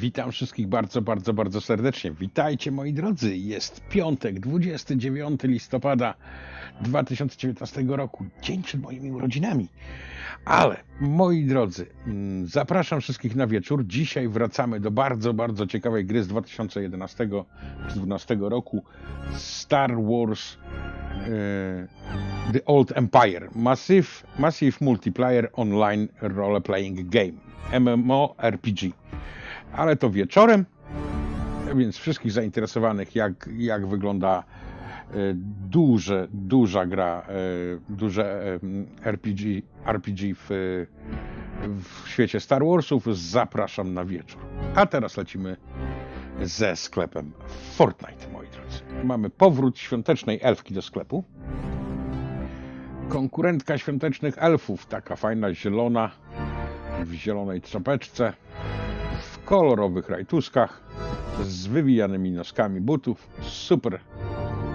Witam wszystkich bardzo, bardzo, bardzo serdecznie. Witajcie moi drodzy. Jest piątek, 29 listopada 2019 roku, dzień przed moimi urodzinami. Ale moi drodzy, mm, zapraszam wszystkich na wieczór. Dzisiaj wracamy do bardzo, bardzo ciekawej gry z 2011-2012 roku Star Wars e, The Old Empire. Massive, massive Multiplayer Online Role Playing Game. MMORPG. Ale to wieczorem, więc wszystkich zainteresowanych, jak, jak wygląda e, duże, duża gra, e, duże e, RPG, RPG w, w świecie Star Warsów, zapraszam na wieczór. A teraz lecimy ze sklepem Fortnite, moi drodzy. Mamy powrót świątecznej elfki do sklepu. Konkurentka świątecznych elfów, taka fajna zielona, w zielonej czapeczce, kolorowych rajtuskach, z wywijanymi noskami butów. Super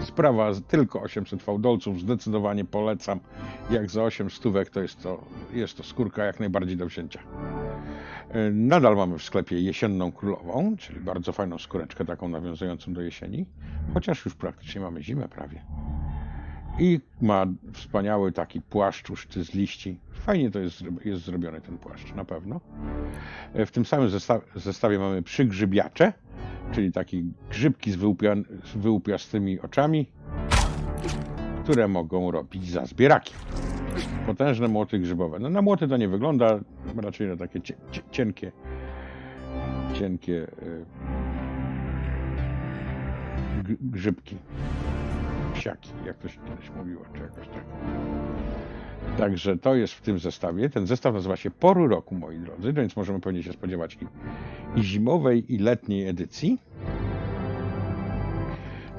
sprawa, tylko 800 fałdolców, zdecydowanie polecam. Jak za 8 stówek to jest to, jest to skórka jak najbardziej do wzięcia. E, Nadal mamy w sklepie jesienną królową, czyli bardzo fajną skóreczkę, taką nawiązującą do jesieni, chociaż już praktycznie mamy zimę prawie. I ma wspaniały taki płaszcz z liści. Fajnie to jest, jest zrobiony ten płaszcz, na pewno. E, W tym samym zesta- zestawie mamy przygrzybiacze, czyli takie grzybki z, wyłupia- z wyłupiastymi oczami, które mogą robić za zbieraki. Potężne młoty grzybowe. No na młoty to nie wygląda, raczej na takie cie- cie- cienkie, cienkie g- grzybki psiaki, jak to się kiedyś mówiło, czy jakoś tak. Także to jest w tym zestawie. Ten zestaw nazywa się Pory Roku, moi drodzy, więc możemy pewnie się spodziewać i, i zimowej, i letniej edycji.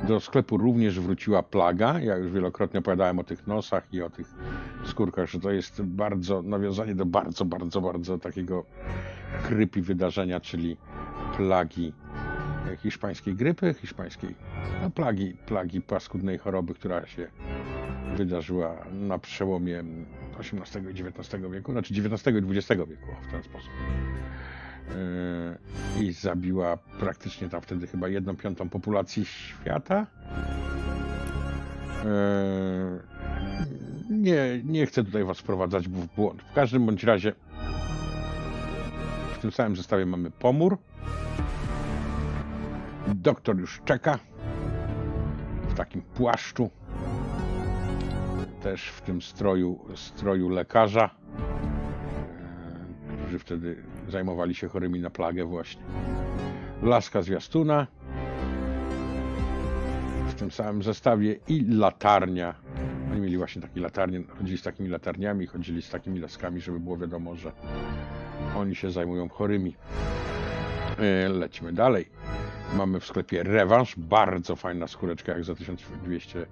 Do sklepu również wróciła plaga. Ja już wielokrotnie opowiadałem o tych nosach i o tych skórkach, że to jest bardzo nawiązanie do bardzo, bardzo, bardzo takiego creepy wydarzenia, czyli plagi hiszpańskiej grypy, hiszpańskiej no, plagi, plagi paskudnej choroby, która się wydarzyła na przełomie XVIII i XIX wieku, znaczy XIX i XX wieku w ten sposób. Yy, I zabiła praktycznie tam wtedy chyba jedną piątą populacji świata. Yy, Nie, nie chcę tutaj Was wprowadzać w błąd. W każdym bądź razie w tym samym zestawie mamy pomór. Doktor już czeka w takim płaszczu, też w tym stroju, stroju lekarza, e, którzy wtedy zajmowali się chorymi na plagę właśnie. Laska zwiastuna w tym samym zestawie i latarnia. Oni mieli właśnie takie latarnie, chodzili z takimi latarniami, chodzili z takimi laskami, żeby było wiadomo, że oni się zajmują chorymi. E, Lecimy dalej. Mamy w sklepie rewanż. Bardzo fajna skóreczka, jak za 1200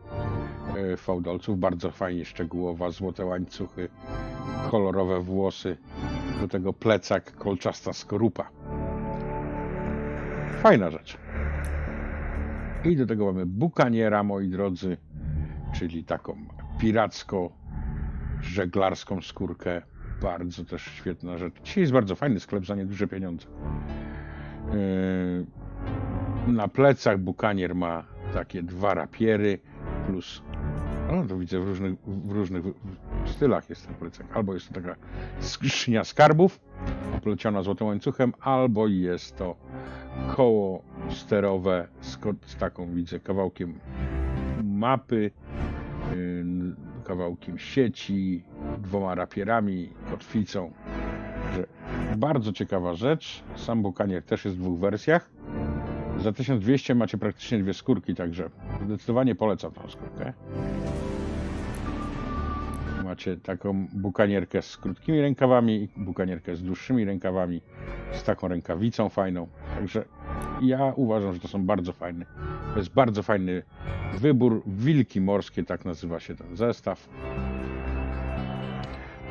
e, fałdolców. Bardzo fajnie szczegółowa, złote łańcuchy, kolorowe włosy. Do tego plecak, kolczasta skorupa. Fajna rzecz. I do tego mamy bukaniera, moi drodzy, czyli taką piracko-żeglarską skórkę. Bardzo też świetna rzecz. Dzisiaj jest bardzo fajny sklep za nieduże pieniądze. Yy, na plecach bukanier ma takie dwa rapiery plus no to widzę w różnych, w różnych stylach jest ten plecak. Albo jest to taka skrzynia skarbów opleciona złotym łańcuchem, albo jest to koło sterowe z, z taką widzę kawałkiem mapy, yy, kawałkiem sieci, dwoma rapierami, kotwicą. Bardzo ciekawa rzecz. Sam bukanier też jest w dwóch wersjach. Za 1200 macie praktycznie dwie skórki, także zdecydowanie polecam tą skórkę. Macie taką bukanierkę z krótkimi rękawami bukanierkę z dłuższymi rękawami, z taką rękawicą fajną. Także ja uważam, że to są bardzo fajne. To jest bardzo fajny wybór. Wilki morskie, tak nazywa się ten zestaw.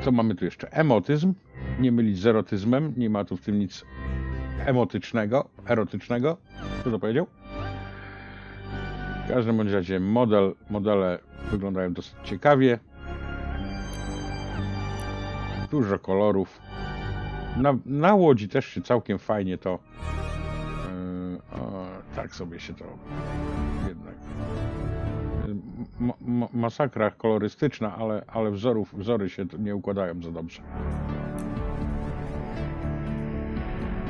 Co mamy tu jeszcze? Emotyzm. Nie mylić z erotyzmem. Nie ma tu w tym nic emotycznego, erotycznego. Kto to powiedział? W każdym bądź razie model, modele wyglądają dosyć ciekawie. Dużo kolorów. Na, na łodzi też się całkiem fajnie to tak sobie się to jednak ma, masakra kolorystyczna, ale, ale wzorów, wzory się nie układają za dobrze.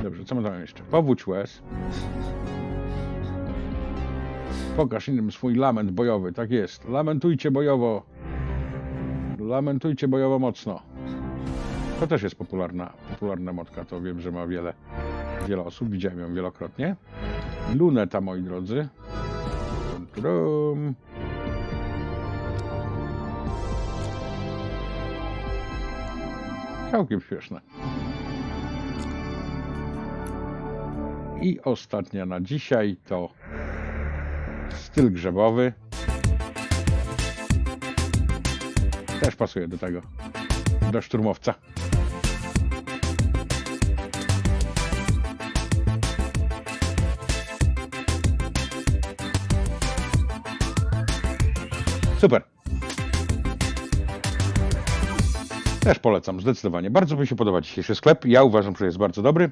Dobrze, co my tam jeszcze? Powódź łez. Pokaż innym swój lament bojowy. Tak jest. Lamentujcie bojowo. Lamentujcie bojowo mocno. To też jest popularna, popularna motka. To wiem, że ma wiele, wiele osób. Widziałem ją wielokrotnie. Luneta, moi drodzy. Tum, turum. Całkiem śmieszne. I ostatnia na dzisiaj to styl grzebowy. Też pasuje do tego. Do szturmowca. Super. Też polecam, zdecydowanie. Bardzo mi się podoba dzisiejszy sklep. Ja uważam, że jest bardzo dobry.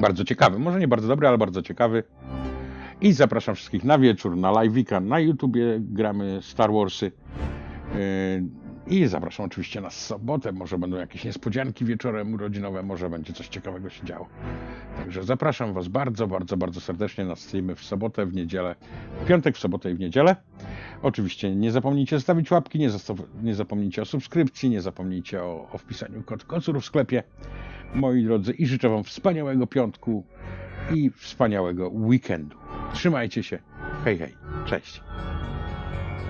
Bardzo ciekawy. Może nie bardzo dobry, ale bardzo ciekawy. I zapraszam wszystkich na wieczór, na live'ika, na YouTubie gramy Star Warsy. Yy, I zapraszam oczywiście na sobotę. Może będą jakieś niespodzianki wieczorem urodzinowe, może będzie coś ciekawego się działo. Także zapraszam Was bardzo, bardzo, bardzo serdecznie na streamy w sobotę, w niedzielę, w piątek, w sobotę i w niedzielę. Oczywiście nie zapomnijcie zostawić łapki, nie, nie zapomnijcie o subskrypcji, nie zapomnijcie o, o wpisaniu kod kocur w sklepie, moi drodzy, i życzę Wam wspaniałego piątku i wspaniałego weekendu. Trzymajcie się. Hej, hej. Cześć.